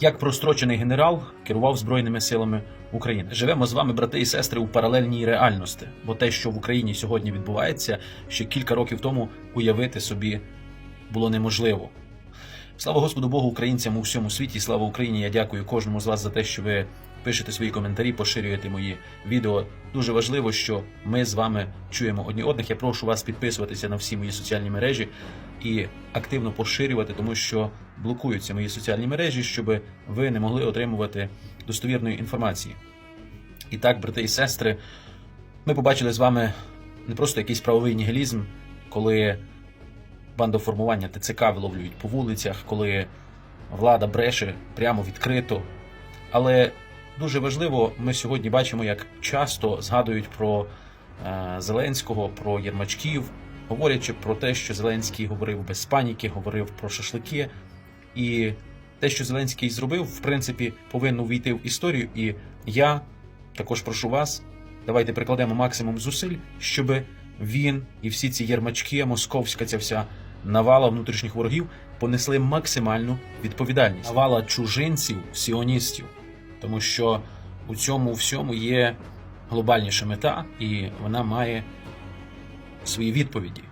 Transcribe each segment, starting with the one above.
як прострочений генерал керував Збройними силами України. Живемо з вами, брати і сестри, у паралельній реальності, бо те, що в Україні сьогодні відбувається, ще кілька років тому уявити собі було неможливо. Слава Господу Богу, українцям у всьому світі. Слава Україні! Я дякую кожному з вас за те, що ви пишете свої коментарі, поширюєте мої відео. Дуже важливо, що ми з вами чуємо одні одних. Я прошу вас підписуватися на всі мої соціальні мережі і активно поширювати, тому що блокуються мої соціальні мережі, щоб ви не могли отримувати достовірної інформації. І так, брати і сестри, ми побачили з вами не просто якийсь правовий нігілізм, коли бандоформування ТЦК виловлюють по вулицях, коли влада бреше прямо відкрито. Але дуже важливо, ми сьогодні бачимо, як часто згадують про е, Зеленського, про Єрмачків, говорячи про те, що Зеленський говорив без паніки, говорив про шашлики. І те, що Зеленський зробив, в принципі, повинно увійти в історію. І я також прошу вас, давайте прикладемо максимум зусиль, щоб він і всі ці єрмачки, московська ця вся навала внутрішніх ворогів понесли максимальну відповідальність. Навала чужинців, сіоністів, тому що у цьому всьому є глобальніша мета, і вона має свої відповіді.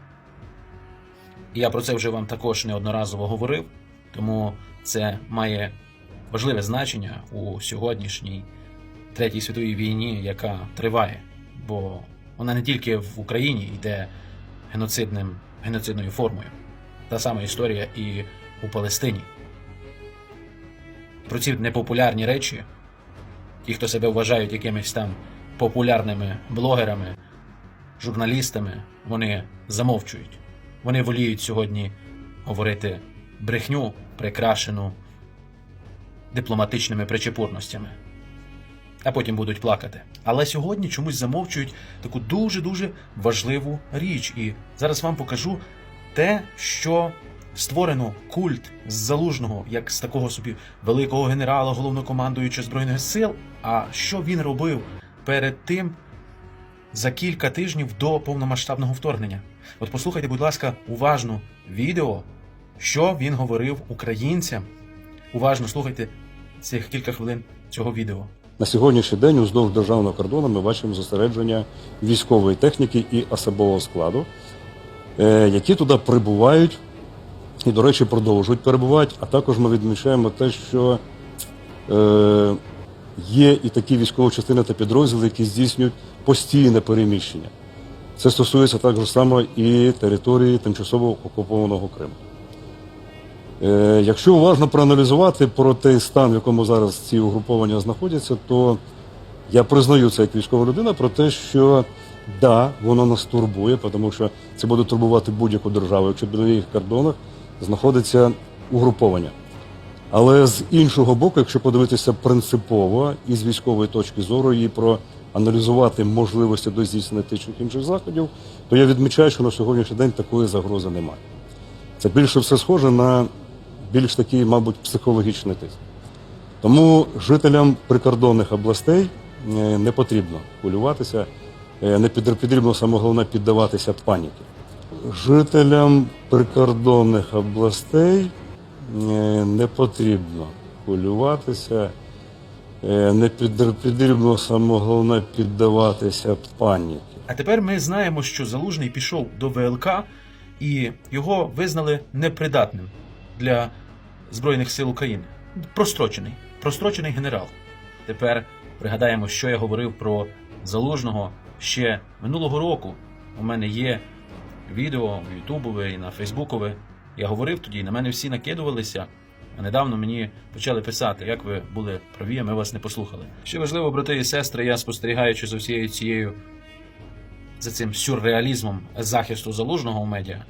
І я про це вже вам також неодноразово говорив, тому це має важливе значення у сьогоднішній третій світовій війні, яка триває, бо вона не тільки в Україні йде геноцидним, геноцидною формою. Та сама історія і у Палестині. Про ці непопулярні речі, ті, хто себе вважають якимись там популярними блогерами, журналістами, вони замовчують. Вони воліють сьогодні говорити брехню, прикрашену дипломатичними причепурностями, а потім будуть плакати. Але сьогодні чомусь замовчують таку дуже-дуже важливу річ. І зараз вам покажу те, що створено культ з залужного, як з такого собі великого генерала, головнокомандуючого збройних сил. А що він робив перед тим, за кілька тижнів до повномасштабного вторгнення. От послухайте, будь ласка, уважно відео, що він говорив українцям. Уважно слухайте цих кілька хвилин цього відео. На сьогоднішній день уздовж державного кордону ми бачимо зосередження військової техніки і особового складу, е, які туди прибувають і, до речі, продовжують перебувати. А також ми відмічаємо те, що е, є і такі військові частини та підрозділи, які здійснюють постійне переміщення. Це стосується також само і території тимчасово окупованого Криму. Е, Якщо уважно проаналізувати про той стан, в якому зараз ці угруповання знаходяться, то я признаю це як військова людина про те, що да, воно нас турбує, тому що це буде турбувати будь-яку державу, якщо біля їх кордонах знаходиться угруповання. Але з іншого боку, якщо подивитися принципово і з військової точки зору і проаналізувати можливості до здійснення тих інших заходів, то я відмічаю, що на сьогоднішній день такої загрози немає. Це більше все схоже на більш такий, мабуть, психологічний тиск. Тому жителям прикордонних областей е, не потрібно хвилюватися, е, не потрібно саме головне піддаватися паніки. Жителям прикордонних областей е, не потрібно хвилюватися, е, не потрібно головне піддаватися паніки. А тепер ми знаємо, що Залужний пішов до ВЛК і його визнали непридатним для Збройних сил України. Прострочений, прострочений генерал. Тепер пригадаємо, що я говорив про Залужного ще минулого року. У мене є відео Ютубове і на Фейсбукове. Я говорив тоді, і на мене всі накидувалися. А недавно мені почали писати, як ви були праві, а ми вас не послухали. Що важливо, брати і сестри, я спостерігаючи за всією цією за цим сюрреалізмом захисту залужного у медіа.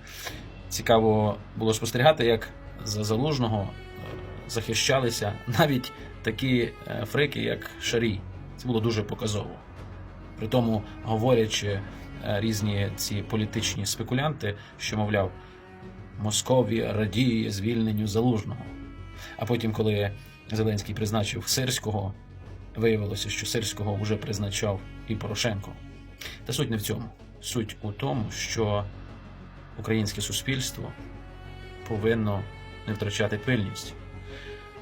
Цікаво було спостерігати, як за залужного е, захищалися навіть такі е, фрики, як Шарій. Це було дуже показово. При тому, говорячи різні ці політичні спекулянти, що, мовляв, Московія радіє звільненню залужного. А потім, коли Зеленський призначив Сирського, виявилося, що Сирського вже призначав і Порошенко. Та суть не в цьому. Суть у тому, що українське суспільство повинно не втрачати пильність.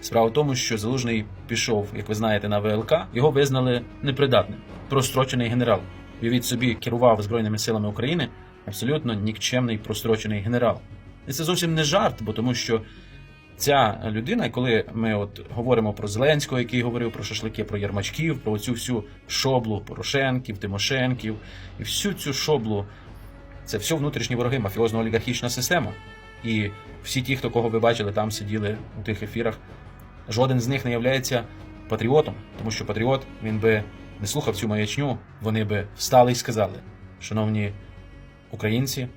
Справа в тому, що Залужний пішов, як ви знаєте, на ВЛК, його визнали непридатним, прострочений генерал. Уявіть собі, керував Збройними силами України абсолютно нікчемний прострочений генерал. І це зовсім не жарт, бо тому що ця людина, коли ми от говоримо про Зеленського, який говорив про шашлики, про Ярмачків, про цю всю шоблу Порошенків, Тимошенків, і всю цю шоблу, це все внутрішні вороги, мафіозно олігархічна система. І всі ті, хто кого ви бачили, там сиділи у тих ефірах, жоден з них не являється патріотом, тому що патріот він би не слухав цю маячню, вони би встали і сказали: шановні українці,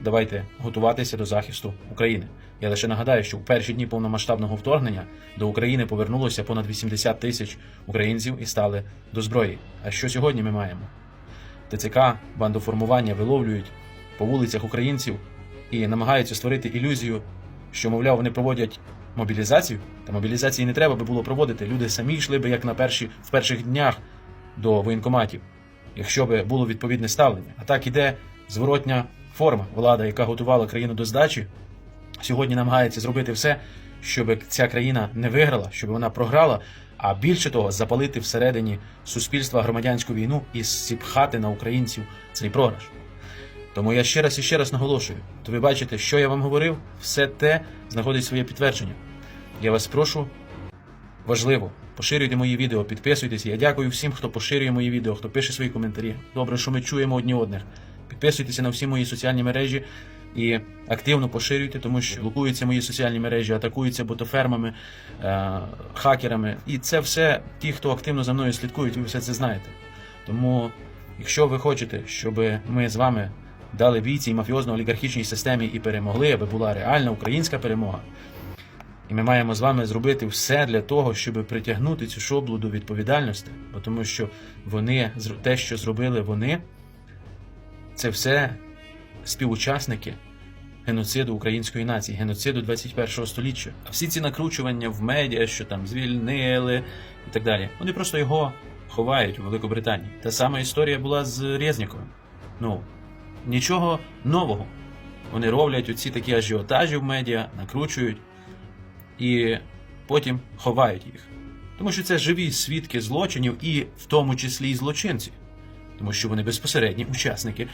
давайте готуватися до захисту України. Я лише нагадаю, що в перші дні повномасштабного вторгнення до України повернулося понад 80 тисяч українців і стали до зброї. А що сьогодні ми маємо? ТЦК, бандоформування виловлюють по вулицях українців і намагаються створити ілюзію, що, мовляв, вони проводять мобілізацію. Та мобілізації не треба би було проводити. Люди самі йшли би як на перші в перших днях до воєнкоматів, якщо би було відповідне ставлення. А так іде зворотня форма. Влада, яка готувала країну до здачі, сьогодні намагається зробити все, щоб ця країна не виграла, щоб вона програла, а більше того, запалити всередині суспільства громадянську війну і зіпхати на українців цей програш. Тому я ще раз і ще раз наголошую: то ви бачите, що я вам говорив, все те знаходить своє підтвердження. Я вас прошу, важливо, поширюйте мої відео, підписуйтесь. Я дякую всім, хто поширює мої відео, хто пише свої коментарі. Добре, що ми чуємо одні одних. Підписуйтеся на всі мої соціальні мережі і активно поширюйте, тому що блокуються мої соціальні мережі, атакуються ботофермами, е- хакерами. І це все ті, хто активно за мною слідкують, ви все це знаєте. Тому, якщо ви хочете, щоб ми з вами дали бій цій мафіозно-олігархічній системі і перемогли, аби була реальна українська перемога. І ми маємо з вами зробити все для того, щоб притягнути цю шоблу до відповідальності, бо тому що вони те, що зробили вони, це все співучасники геноциду української нації, геноциду 21 століття. А всі ці накручування в медіа, що там звільнили і так далі, вони просто його ховають у Великобританії. Та сама історія була з Резніковим. Ну, нічого нового. Вони роблять оці такі ажіотажі в медіа, накручують і потім ховають їх. Тому що це живі свідки злочинів, і в тому числі і злочинці, тому що вони безпосередні учасники,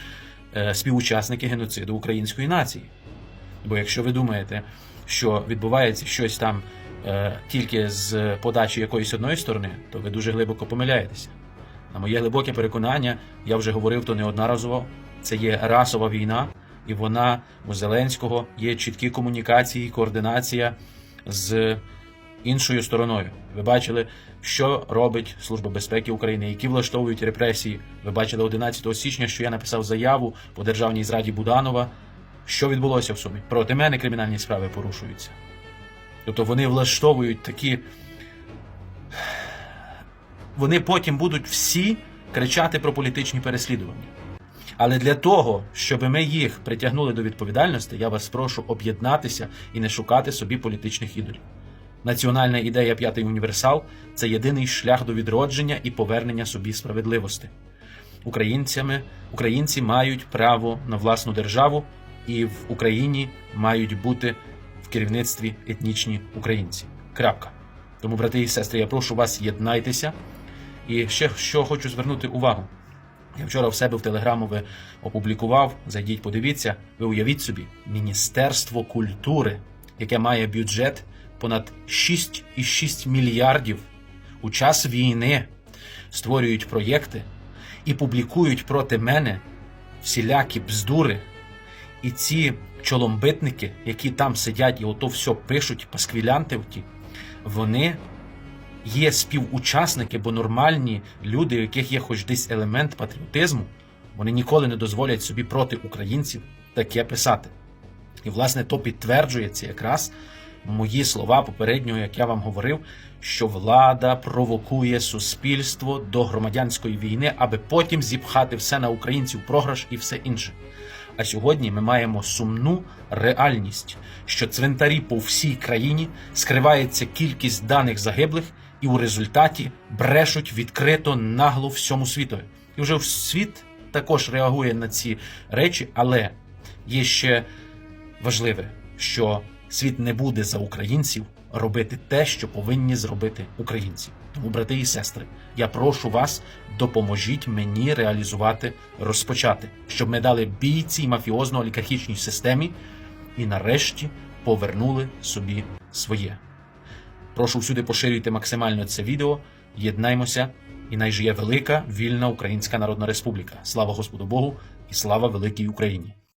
е, співучасники геноциду української нації. Бо якщо ви думаєте, що відбувається щось там е, тільки з подачі якоїсь одної сторони, то ви дуже глибоко помиляєтеся. На моє глибоке переконання, я вже говорив то неодноразово. Це є расова війна, і вона у Зеленського є чіткі комунікації, координація з іншою стороною. Ви бачили, що робить Служба безпеки України, які влаштовують репресії. Ви бачили 11 січня, що я написав заяву по державній зраді Буданова. Що відбулося в Сумі? Проти мене кримінальні справи порушуються. Тобто вони влаштовують такі. Вони потім будуть всі кричати про політичні переслідування. Але для того, щоб ми їх притягнули до відповідальності, я вас прошу об'єднатися і не шукати собі політичних ідолів. Національна ідея п'ятий універсал це єдиний шлях до відродження і повернення собі справедливості. Українцями, українці мають право на власну державу, і в Україні мають бути в керівництві етнічні українці. Крапка. Тому, брати і сестри, я прошу вас єднайтеся. І ще що хочу звернути увагу. Я вчора в себе в телеграмові опублікував. Зайдіть, подивіться. Ви уявіть собі, Міністерство культури, яке має бюджет понад 6,6 мільярдів у час війни, створюють проєкти і публікують проти мене всілякі бздури. І ці чоломбитники, які там сидять і ото все пишуть, пасквілянти ті, вони є співучасники, бо нормальні люди, у яких є хоч десь елемент патріотизму, вони ніколи не дозволять собі проти українців таке писати. І, власне, то підтверджується якраз мої слова попереднього, як я вам говорив, що влада провокує суспільство до громадянської війни, аби потім зіпхати все на українців, програш і все інше. А сьогодні ми маємо сумну реальність, що цвинтарі по всій країні скривається кількість даних загиблих, і у результаті брешуть відкрито нагло всьому світові. І вже світ також реагує на ці речі, але є ще важливе, що світ не буде за українців робити те, що повинні зробити українці. Тому, брати і сестри, я прошу вас, допоможіть мені реалізувати, розпочати, щоб ми дали бій цій мафіозно-олігархічній системі і нарешті повернули собі своє. Прошу всюди поширюйте максимально це відео, єднаймося, і най жиє велика вільна Українська Народна Республіка. Слава Господу Богу і слава великій Україні!